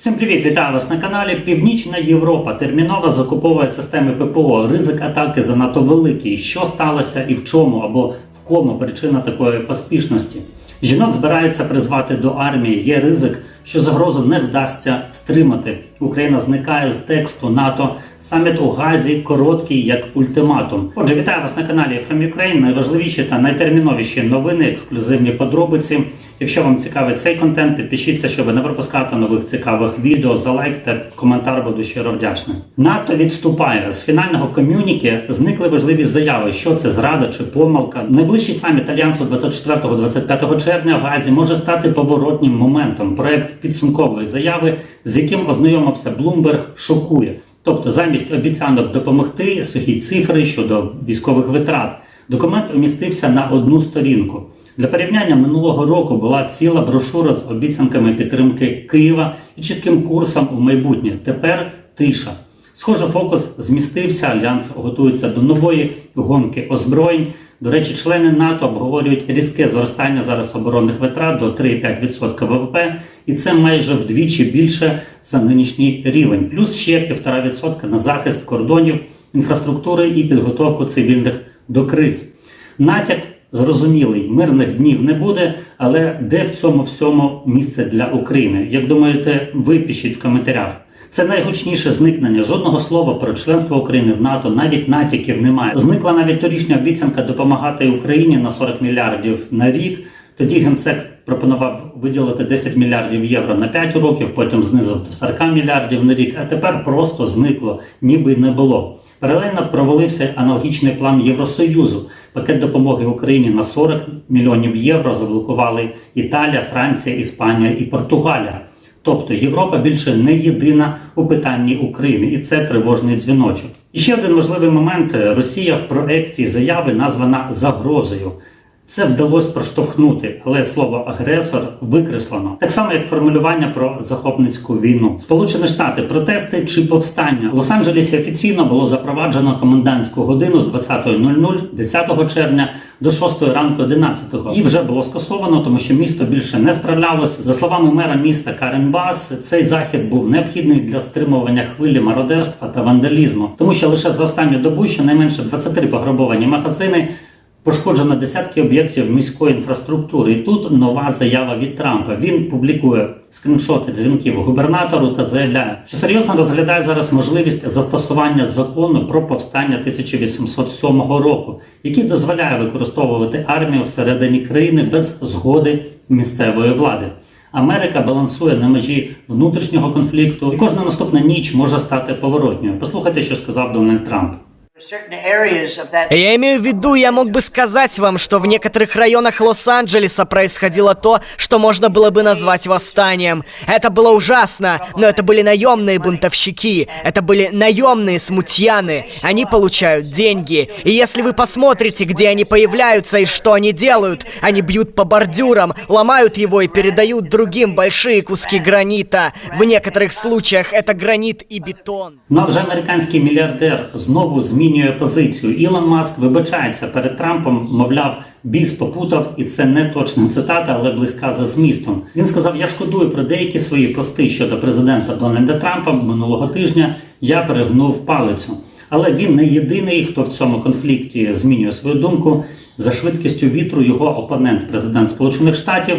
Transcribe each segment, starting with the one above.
Всім привіт, вітаю вас на каналі. Північна Європа терміново закуповує системи ППО. Ризик атаки занадто великий. Що сталося і в чому або в кому причина такої поспішності? Жінок збираються призвати до армії. Є ризик, що загрозу не вдасться стримати. Україна зникає з тексту НАТО. Саміт у Газі короткий як ультиматум. Отже, вітаю вас на каналі FM Ukraine. Найважливіші та найтерміновіші новини, ексклюзивні подробиці. Якщо вам цікавий цей контент, підпишіться, щоб не пропускати нових цікавих відео. Залайкте, коментар буду щиро вдячний. НАТО відступає з фінального ком'юніки. Зникли важливі заяви. Що це зрада чи помилка? Найближчий саміт альянсу 24-25 червня в Газі може стати поворотнім моментом. Проект підсумкової заяви, з яким ознайомився Блумберг, шокує. Тобто, замість обіцянок допомогти сухі цифри щодо військових витрат. Документ умістився на одну сторінку. Для порівняння минулого року була ціла брошура з обіцянками підтримки Києва і чітким курсом у майбутнє. Тепер тиша. Схоже, фокус змістився. Альянс готується до нової гонки озброєнь. До речі, члени НАТО обговорюють різке зростання зараз оборонних витрат до 3,5% ВВП, і це майже вдвічі більше за нинішній рівень. Плюс ще 1,5% на захист кордонів, інфраструктури і підготовку цивільних до криз. Натяк зрозумілий, мирних днів не буде, але де в цьому всьому місце для України? Як думаєте, ви пишіть в коментарях. Це найгучніше зникнення. Жодного слова про членство України в НАТО, навіть натяків немає. Зникла навіть торішня обіцянка допомагати Україні на 40 мільярдів на рік. Тоді генсек пропонував виділити 10 мільярдів євро на 5 років, потім знизив до 40 мільярдів на рік, а тепер просто зникло, ніби не було. Паралельно провалився аналогічний план Євросоюзу. Пакет допомоги Україні на 40 мільйонів євро заблокували Італія, Франція, Іспанія і Португалія. Тобто Європа більше не єдина у питанні України, і це тривожний дзвіночок. І ще один важливий момент: Росія в проекті заяви названа загрозою. Це вдалося проштовхнути, але слово агресор викреслено. Так само, як формулювання про захопницьку війну. Сполучені Штати, протести чи повстання. В Лос-Анджелесі офіційно було запроваджено комендантську годину з 20.00 10 червня до 6 ранку 11-го. Її вже було скасовано, тому що місто більше не справлялося. За словами мера міста Карен Бас, цей захід був необхідний для стримування хвилі мародерства та вандалізму, тому що лише за останню добу щонайменше 23 пограбовані магазини. Пошкоджено десятки об'єктів міської інфраструктури. І тут нова заява від Трампа. Він публікує скріншоти дзвінків губернатору та заявляє, що серйозно розглядає зараз можливість застосування закону про повстання 1807 року, який дозволяє використовувати армію всередині країни без згоди місцевої влади. Америка балансує на межі внутрішнього конфлікту, і кожна наступна ніч може стати поворотньою. Послухайте, що сказав Дональд Трамп. Я имею в виду, я мог бы сказать вам, что в некоторых районах Лос-Анджелеса происходило то, что можно было бы назвать восстанием. Это было ужасно, но это были наемные бунтовщики, это были наемные смутьяны. Они получают деньги. И если вы посмотрите, где они появляются и что они делают, они бьют по бордюрам, ломают его и передают другим большие куски гранита. В некоторых случаях это гранит и бетон. Ну а вже американський мільярдер знову змінює позицію. Ілон Маск вибачається перед Трампом, мовляв, біс попутав, і це не точна цитата, але близька за змістом. Він сказав: Я шкодую про деякі свої пости щодо президента Дональда Трампа минулого тижня. Я перегнув палицю. Але він не єдиний, хто в цьому конфлікті змінює свою думку. За швидкістю вітру його опонент, президент Сполучених Штатів,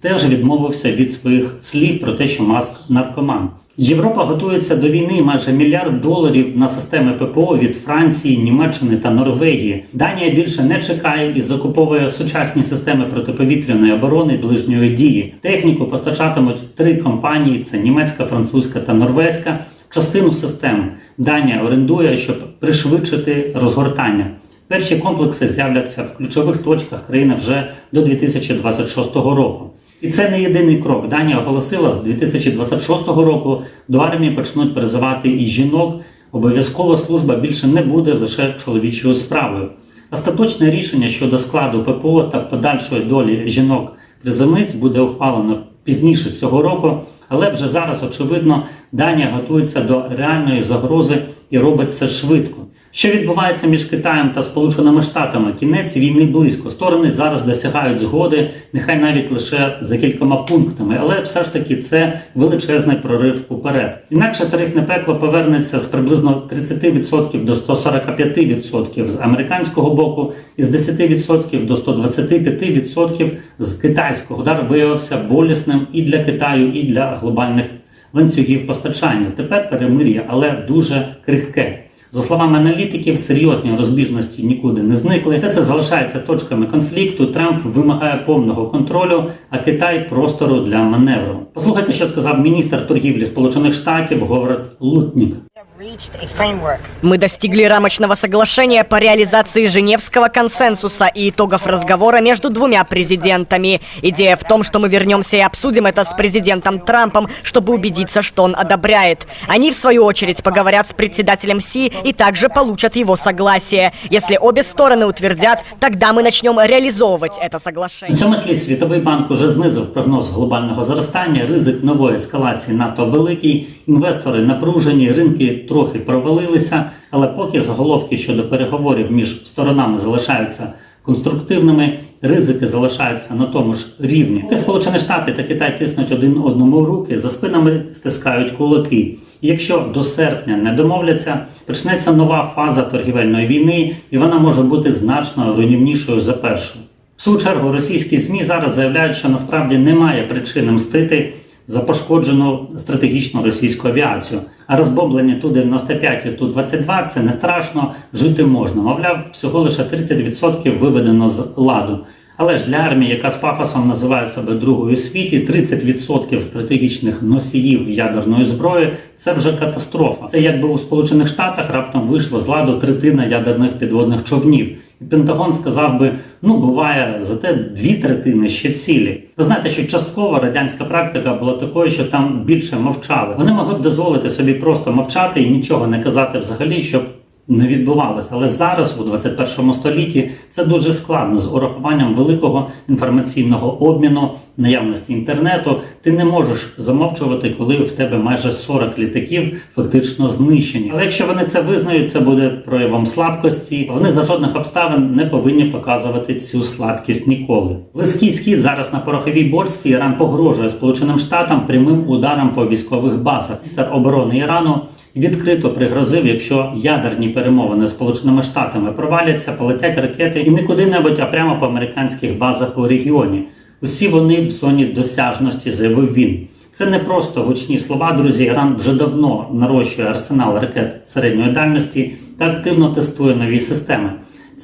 теж відмовився від своїх слів про те, що Маск наркоман. Європа готується до війни майже мільярд доларів на системи ППО від Франції, Німеччини та Норвегії. Данія більше не чекає і закуповує сучасні системи протиповітряної оборони ближньої дії. Техніку постачатимуть три компанії: це німецька, французька та норвезька. Частину систем Данія орендує, щоб пришвидшити розгортання. Перші комплекси з'являться в ключових точках країни вже до 2026 року. І це не єдиний крок. Данія оголосила з 2026 року до армії почнуть призивати і жінок. Обов'язкова служба більше не буде лише чоловічою справою. Остаточне рішення щодо складу ППО та подальшої долі жінок призовниць буде ухвалено пізніше цього року, але вже зараз очевидно Данія готується до реальної загрози і робить це швидко. Що відбувається між Китаєм та Сполученими Штатами? Кінець війни близько. Сторони зараз досягають згоди, нехай навіть лише за кількома пунктами, але все ж таки це величезний прорив уперед. Інакше тарифне пекло повернеться з приблизно 30% до 145% з американського боку і з 10% до 125% з китайського. Удар виявився болісним і для Китаю, і для глобальних ланцюгів постачання. Тепер перемир'я, але дуже крихке. За словами аналітиків, серйозні розбіжності нікуди не зникли. Все це залишається точками конфлікту. Трамп вимагає повного контролю, а Китай простору для маневру. Послухайте, що сказав міністр торгівлі Сполучених Штатів Говард Лутнік. We have reached a framework Мы достигли рамочного соглашения по реализации Женевского консенсуса и итогов разговора между двумя президентами. Идея в том, что мы вернемся и обсудим это с президентом Трампом, чтобы убедиться, что он одобряет. Они, в свою очередь, поговорят с председателем Си и также получат его согласие. Если обе стороны утвердят, тогда мы начнем реализовывать это На соглашение. цьому тлі Світовий банк уже знизив прогноз глобального зростання. Ризик нової ескалації надто великий. Інвестори напружені, ринки Трохи провалилися, але поки заголовки щодо переговорів між сторонами залишаються конструктивними, ризики залишаються на тому ж рівні. Поки Сполучені Штати та Китай тиснуть один одному руки, за спинами стискають кулаки. І Якщо до серпня не домовляться, почнеться нова фаза торгівельної війни, і вона може бути значно руйнівнішою за першу. В свою чергу російські ЗМІ зараз заявляють, що насправді немає причини мстити за пошкоджену стратегічну російську авіацію. А розбомблені Ту-95 і Ту-22 це не страшно, жити можна. Мовляв, всього лише 30% виведено з ладу. Але ж для армії, яка з пафосом називає себе другою світі, 30% стратегічних носіїв ядерної зброї це вже катастрофа. Це якби у Сполучених Штатах раптом вийшло з ладу третина ядерних підводних човнів. І Пентагон сказав би: ну буває, зате дві третини ще цілі. Ви знаєте, що частково радянська практика була такою, що там більше мовчали. Вони могли б дозволити собі просто мовчати і нічого не казати взагалі, щоб не відбувалося. Але зараз, у 21 столітті, це дуже складно з урахуванням великого інформаційного обміну, наявності інтернету. Ти не можеш замовчувати, коли в тебе майже 40 літаків фактично знищені. Але якщо вони це визнають, це буде проявом слабкості. Вони за жодних обставин не повинні показувати цю слабкість ніколи. Близький схід зараз на пороховій бочці. Іран погрожує Сполученим Штатам прямим ударом по військових базах. Міністр оборони Ірану відкрито пригрозив, якщо ядерні перемовини з Сполученими Штатами проваляться, полетять ракети і не куди-небудь, а прямо по американських базах у регіоні. Усі вони в зоні досяжності, заявив він. Це не просто гучні слова, друзі. Іран вже давно нарощує арсенал ракет середньої дальності та активно тестує нові системи.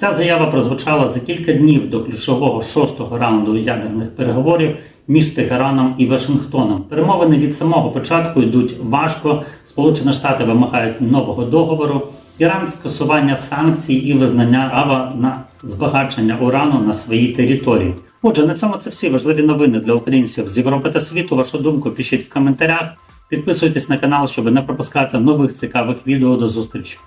Ця заява прозвучала за кілька днів до ключового шостого раунду ядерних переговорів між Тегераном і Вашингтоном. Перемовини від самого початку йдуть важко. Сполучені Штати вимагають нового договору. Іран скасування санкцій і визнання права на збагачення урану на своїй території. Отже, на цьому це всі важливі новини для українців з Європи та світу. Вашу думку пишіть в коментарях. Підписуйтесь на канал, щоб не пропускати нових цікавих відео. До зустрічі.